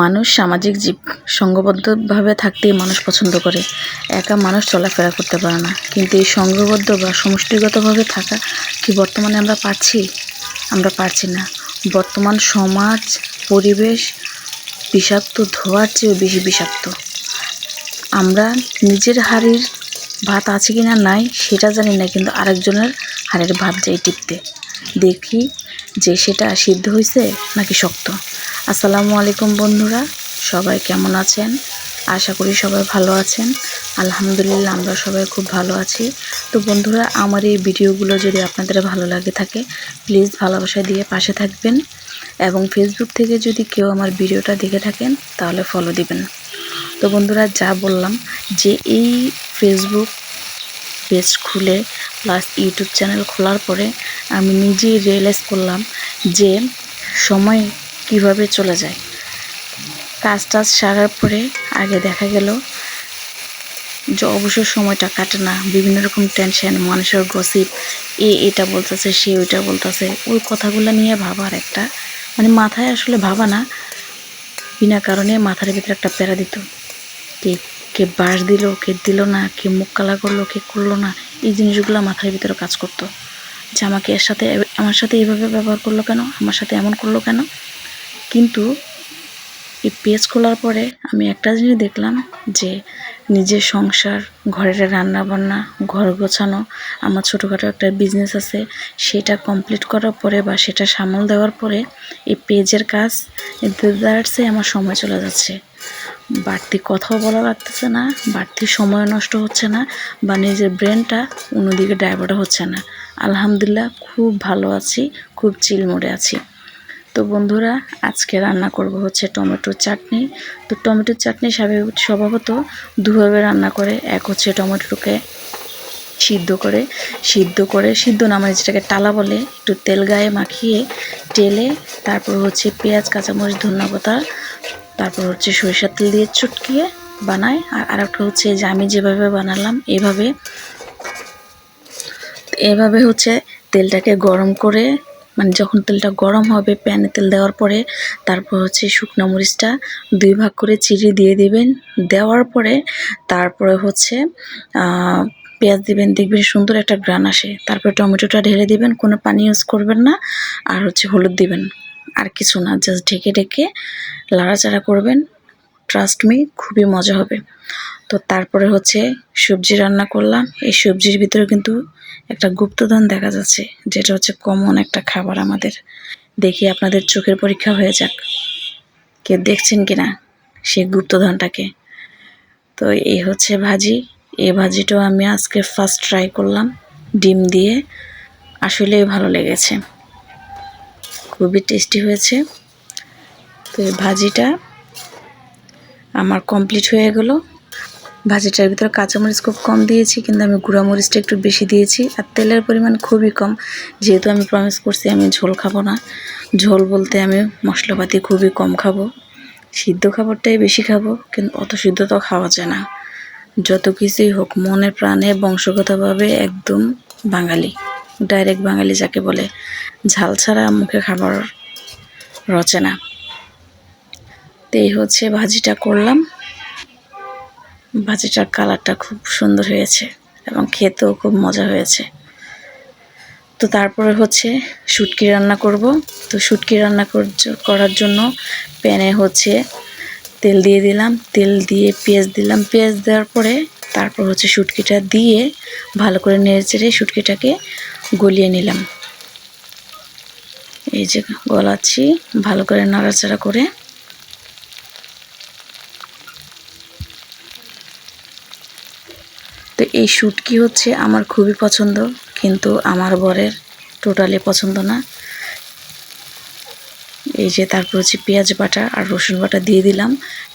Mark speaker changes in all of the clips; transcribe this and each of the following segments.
Speaker 1: মানুষ সামাজিক জীব সঙ্ঘবদ্ধভাবে থাকতেই মানুষ পছন্দ করে। একা মানুষ চলাফেরা করতে পারে না। কিন্তু এই সংঘবদ্ধ বা সমষ্টিগতভাবে থাকা কি বর্তমানে আমরা পাচ্ছি আমরা পারছি না। বর্তমান সমাজ, পরিবেশ বিষাক্ত, ধোয়ার চেয়েও বেশি বিষাক্ত। আমরা নিজের হাড়ির ভাত আছে কি না নাই সেটা জানি না, কিন্তু আরেকজনের হাড়ের ভাত যাই টিপতে। দেখি যে সেটা সিদ্ধ হয়েছে নাকি শক্ত। আসসালামু আলাইকুম বন্ধুরা, সবাই কেমন আছেন? আশা করি সবাই ভালো আছেন। আলহামদুলিল্লাহ, আমরা সবাই খুব ভালো আছি। তো বন্ধুরা, আমার এই ভিডিওগুলো যদি আপনাদের ভালো লাগে থাকে, প্লিজ ভালোবাসা দিয়ে পাশে থাকবেন এবং ফেসবুক থেকে যদি কেউ আমার ভিডিওটা দেখে থাকেন, তাহলে ফলো দিবেন। তো বন্ধুরা, যা বললাম যে এই ফেসবুক পেজ খুলে প্লাস ইউটিউব চ্যানেল খোলার পরে আমি নিজেই রিয়েলাইজ করলাম যে সময় কীভাবে চলে যায়। কাজ টাজ সারার পরে আগে দেখা গেল যে অবসর সময়টা কাটে না। বিভিন্ন রকম টেনশন মানুষের গসিপ এ এটা বলতেছে, সে ওইটা বলতেছে। ওই কথাগুলো নিয়ে ভাবার একটা মানে মাথায় আসলে ভাবা না। বিনা কারণে মাথার ভিতরে একটা প্যারা দিত। কে কে বাস দিল, কে দিল না, কে মুখ কালা করল, কে করল না, এই জিনিসগুলো মাথার ভিতরে কাজ করতো। যে আমাকে এর সাথে, আমার সাথে এইভাবে ব্যবহার করল কেন? আমার সাথে এমন করল কেন? কিন্তু এই পেজ খোলার পরে আমি একটা জিনিস দেখলাম যে নিজের সংসার, ঘরের রান্না বান্না ঘর গোছানো, আমার ছোটোখাটো একটা বিজনেস আছে, সেটা কমপ্লিট করার পরে বা সেটা সামাল দেওয়ার পরে এই পেজের কাজ দ্যাটসে আমার সময় চলে যাচ্ছে। বাড়তি কথাও বলা লাগতেছে না, বাড়তি সময় নষ্ট হচ্ছে না, বা নিজের ব্রেনটা অন্যদিকে ডাইভার্ট হচ্ছে না। আলহামদুলিল্লাহ, খুব ভালো আছি, খুব চিল মোডে আছি। তো বন্ধুরা, আজকে রান্না করব হচ্ছে টমেটোর চাটনি। তো টমেটোর চাটনি স্বভাবত দুভাবে রান্না করে। এক হচ্ছে টমেটোকে সিদ্ধ করে। সিদ্ধ করে, সিদ্ধ না মানে যেটাকে টালা বলে, একটু তেল গায়ে মাখিয়ে টেলে, তারপর হচ্ছে পেঁয়াজ, কাঁচামরিচ, ধনিয়া পাতা, তারপর হচ্ছে সরিষার তেল দিয়ে চটকিয়ে বানায়। আর আরেকটা হচ্ছে যে আমি যেভাবে বানালাম, এভাবে এভাবে হচ্ছে তেলটাকে গরম করে মানে যখন তেলটা গরম হবে, প্যানে তেল দেওয়ার পরে তারপর হচ্ছে শুকনো মরিচটা দুই ভাগ করে চিড়ি দিয়ে দিবেন। দেওয়ার পরে তারপরে হচ্ছে পেঁয়াজ দিবেন, দেখবেন সুন্দর একটা গ্রান আসে। তারপরে টমেটোটা ঢেলে দিবেন, কোনো পানি ইউজ করবেন না। আর হচ্ছে হলুদ দিবেন। আর কিছু না, জাস্ট ঢেকে ঢেকে লাড়াচাড়া করবেন। ট্রাস্ট মি খুবই মজা হবে। তো তারপরে হচ্ছে সবজি রান্না করলাম। এই সবজির ভিতরে কিন্তু একটা গুপ্তধন দেখা যাচ্ছে, যেটা হচ্ছে কমন একটা খাবার আমাদের। দেখি আপনাদের চোখের পরীক্ষা হয়ে যাক, কে দেখছেন কিনা সেই গুপ্তধনটাকে। তো এই হচ্ছে ভাজি। এই ভাজিটাও আমি আজকে ফার্স্ট ট্রাই করলাম, ডিম দিয়ে। আসলেই ভালো লেগেছে, খুবই টেস্টি হয়েছে। তো এই ভাজিটা আমার কমপ্লিট হয়ে গেল। ভাজিটার ভিতরে কাঁচামরিচ খুব কম দিয়েছি, কিন্তু আমি গুঁড়া মরিচটা একটু বেশি দিয়েছি আর তেলের পরিমাণ খুবই কম। যেহেতু আমি প্রমিস করছি আমি ঝোল খাব না। ঝোল বলতে আমি মশলাপাতি খুবই কম খাব। সিদ্ধ খাবারটাই বেশি খাব, কিন্তু অত সিদ্ধ তো খাওয়া যায় না। যত কিছুই হোক, মনে প্রাণে বংশগতভাবে একদম বাঙালি। ডাইরেক্ট বাঙালি যাকে বলে, ঝাল ছাড়া মুখে খাবার রচে না। তো এই হচ্ছে ভাজিটা করলাম। ভাজিটার কালারটা খুব সুন্দর হয়েছে এবং খেতেও খুব মজা হয়েছে। তো তারপরে হচ্ছে শুটকি রান্না করব। তো শুটকি রান্না করার জন্য প্যানে হচ্ছে তেল দিয়ে দিলাম। তেল দিয়ে পেঁয়াজ দিলাম। পেঁয়াজ দেওয়ার পরে তারপর হচ্ছে শুটকিটা দিয়ে ভালো করে নেড়ে চেড়ে শুটকিটাকে গলিয়ে নিলাম। এই যে গলাচ্ছি, ভালো করে নাড়াচাড়া করে তো এই শুটকি হচ্ছে আমার খুবই পছন্দ, কিন্তু আমার বরের টোটালি পছন্দ না। এই যে তারপর হচ্ছে পেঁয়াজ বাটা আর রসুন বাটা দিয়ে দিলাম,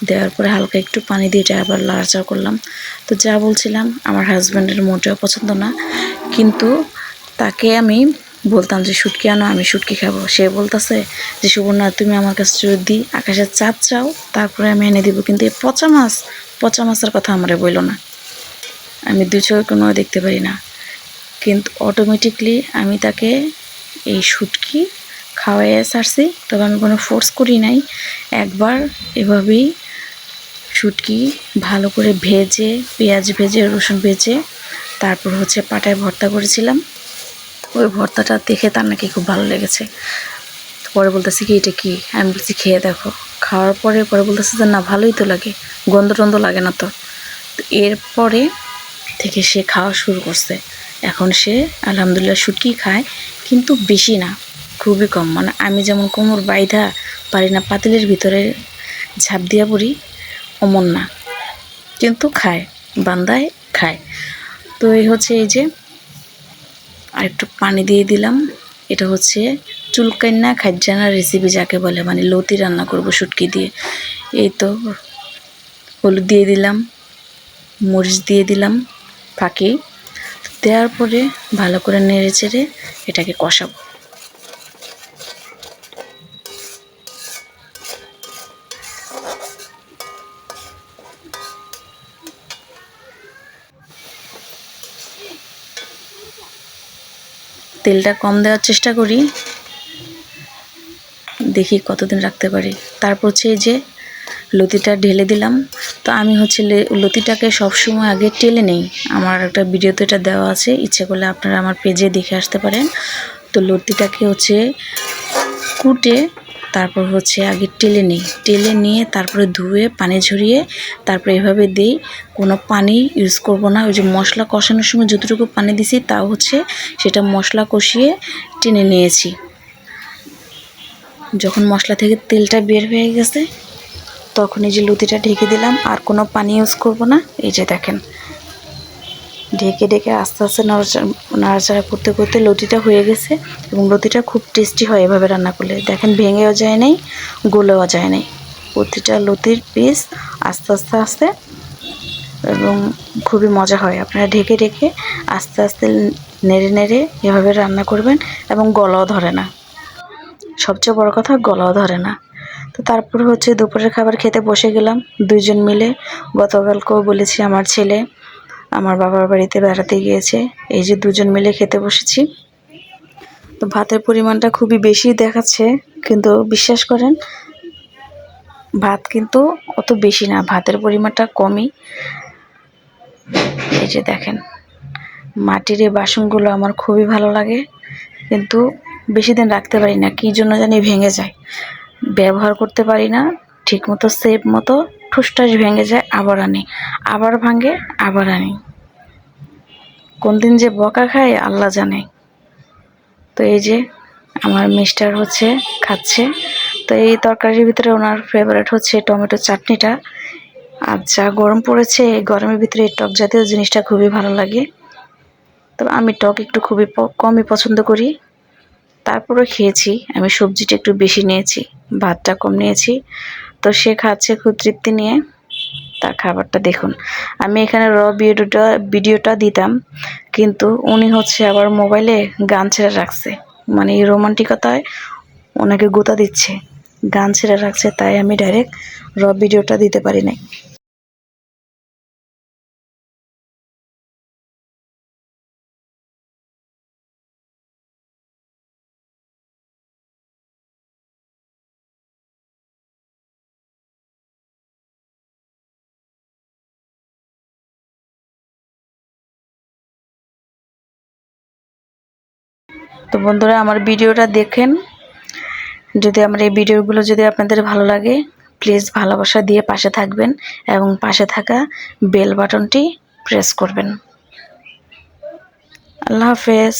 Speaker 1: দেওয়ার পরে হালকা একটু পানি দিয়ে এটা আবার লাড়াচাড়া করলাম। তো যা বলছিলাম, আমার হাজব্যান্ডের মোটেও পছন্দ না, কিন্তু তাকে আমি বলতাম যে, শুটকি আনো, আমি শুটকি খাব। সে বলতেছে যে, সুবর্ণা, তুমি আমার কাছে যদি আকাশের চাপ চাও, তারপরে আমি এনে দিব। কিন্তু এই পচা মাছ, পচা মাছের কথা আমার বইল না। আমি দু চোখে কোনো দেখতে পারি না। কিন্তু অটোমেটিকলি আমি তাকে এই শুটকি খাওয়াইয়ে ছাড়ছি, তবে আমি কোনো ফোর্স করি নাই। একবার এভাবেই শুটকি ভালো করে ভেজে, পেঁয়াজ ভেজে, রসুন ভেজে, তারপর হচ্ছে পাটায় ভর্তা করেছিলাম। ওই ভর্তাটা দেখে তার নাকি খুব ভালো লেগেছে। পরে বলতেছি কি, এটা কি? আমি বলছি, খেয়ে দেখো। খাওয়ার পরে পরে বলতেছে যে, না, ভালোই তো লাগে। গন্ধ টন্ধ লাগে না তো এরপরে থেকে সে খাওয়া শুরু করছে। এখন সে, আলহামদুলিল্লাহ, শুটকি খায়, কিন্তু বেশি না, খুবই কম। মানে আমি যেমন কোমর বাইধা পারি না, পাতিলের ভিতরে ঝাঁপ দিয়া পড়ি, অমন না। কিন্তু খায়, বান্দায় খায়। তো এই হচ্ছে এই যে আর একটু পানি দিয়ে দিলাম। এটা হচ্ছে চুলকান্না খাজ্জানা রেসিপি যাকে বলে মানে লতি রান্না করব শুটকি দিয়ে। এই তো, হলুদ দিয়ে দিলাম, মরিচ দিয়ে দিলাম। ফাঁকি। দেওয়ার পরে ভালো করে নেড়ে চেড়ে এটাকে কষাবো। তেলটা কম দেওয়ার চেষ্টা করি। দেখি কতদিন রাখতে পারি। তারপর হচ্ছে যে লতিটা ঢেলে দিলাম। তো আমি হচ্ছে লতিটাকে সবসময় আগে টেলে নেই। আমার একটা ভিডিওতে এটা দেওয়া আছে, ইচ্ছে করলে আপনারা আমার পেজে দেখে আসতে পারেন। তো লতিটাকে হচ্ছে কুটে তারপর হচ্ছে আগে টেলে নিই। টেলে নিয়ে তারপরে ধুয়ে, পানি ঝরিয়ে তারপরে এভাবে দিই। কোনো পানি ইউজ করব না। ওই যে মশলা কষানোর সময় যতটুকু পানি দিছি, তাও হচ্ছে সেটা মশলা কষিয়ে টেনে নিয়েছি। যখন মশলা থেকে তেলটা বের হয়ে গেছে তখন এই যে লুতিটা ঢেকে দিলাম, আর কোনো পানি ইউজ করব না। এই যে দেখেন, ঢেকে ঢেকে আস্তে আস্তে নাড়াচাড়া নাড়াচাড়া করতে করতে লতিটা হয়ে গেছে এবং লতিটা খুব টেস্টি হয় এভাবে রান্না করলে। দেখেন ভেঙেও যায় নাই, গলেও যায় নাই। প্রতিটা লতির পিস আস্তে আস্তে আস্তে এবং খুবই মজা হয়। আপনারা ঢেকে ঢেকে আস্তে আস্তে নেড়ে নেড়ে এভাবে রান্না করবেন এবং গলাও ধরে না। সবচেয়ে বড় কথা, গলাও ধরে না। তো তারপর হচ্ছে দুপুরের খাবার খেতে বসে গেলাম, দুইজন মিলে। গতকালকেও বলেছি আমার ছেলে আমার বাবার বাড়িতে বেড়াতে গিয়েছে, এই যে দুজন মিলে খেতে বসেছি। তো ভাতের পরিমাণটা খুবই বেশি দেখাচ্ছে, কিন্তু বিশ্বাস করেন, ভাত কিন্তু অত বেশি না, ভাতের পরিমাণটা কমই। এই যে দেখেন, মাটির এই বাসনগুলো আমার খুবই ভালো লাগে, কিন্তু বেশি দিন রাখতে পারি না, কী জন্য জানি ভেঙে যায়। ব্যবহার করতে পারি না ঠিক মতো সেপ মতো ঠুসটাস ভেঙে যায়, আবার আনি। আবার ভাঙে, আবার আনি। কোন দিন যে বকা খায়, আল্লাহ জানে। তো এই যে আমার মিস্টার হচ্ছে, খাচ্ছে। তো এই তরকারির ভিতরে ওনার ফেভারিট হচ্ছে টমেটো চাটনিটা। আর যা গরম পড়েছে, এই গরমের ভিতরে এই টক জাতীয় জিনিসটা খুবই ভালো লাগে। তবে আমি টক একটু খুবই কমই পছন্দ করি। তারপরে খেয়েছি। আমি সবজিটা একটু বেশি নিয়েছি, ভাতটা কম নিয়েছি। তো সে খাচ্ছে খুব তৃপ্তি নিয়ে। তার খাবারটা দেখুন। আমি এখানে র ভিডিওটা ভিডিওটা দিতাম, কিন্তু উনি হচ্ছে আবার মোবাইলে গান ছেড়ে রাখছে। মানে এই রোমান্টিকতায় ওনাকে গোতা দিচ্ছে। গান ছেড়ে রাখছে, তাই আমি ডাইরেক্ট র ভিডিওটা দিতে পারি নাই। তো বন্ধুরা, আমার ভিডিওটা দেখেন। যদি আমার এই ভিডিওগুলো যদি আপনাদের ভালো লাগে প্লিজ ভালোবাসা দিয়ে পাশে থাকবেন এবং পাশে থাকা বেল বাটনটি প্রেস করবেন। আল্লাহ হাফেজ।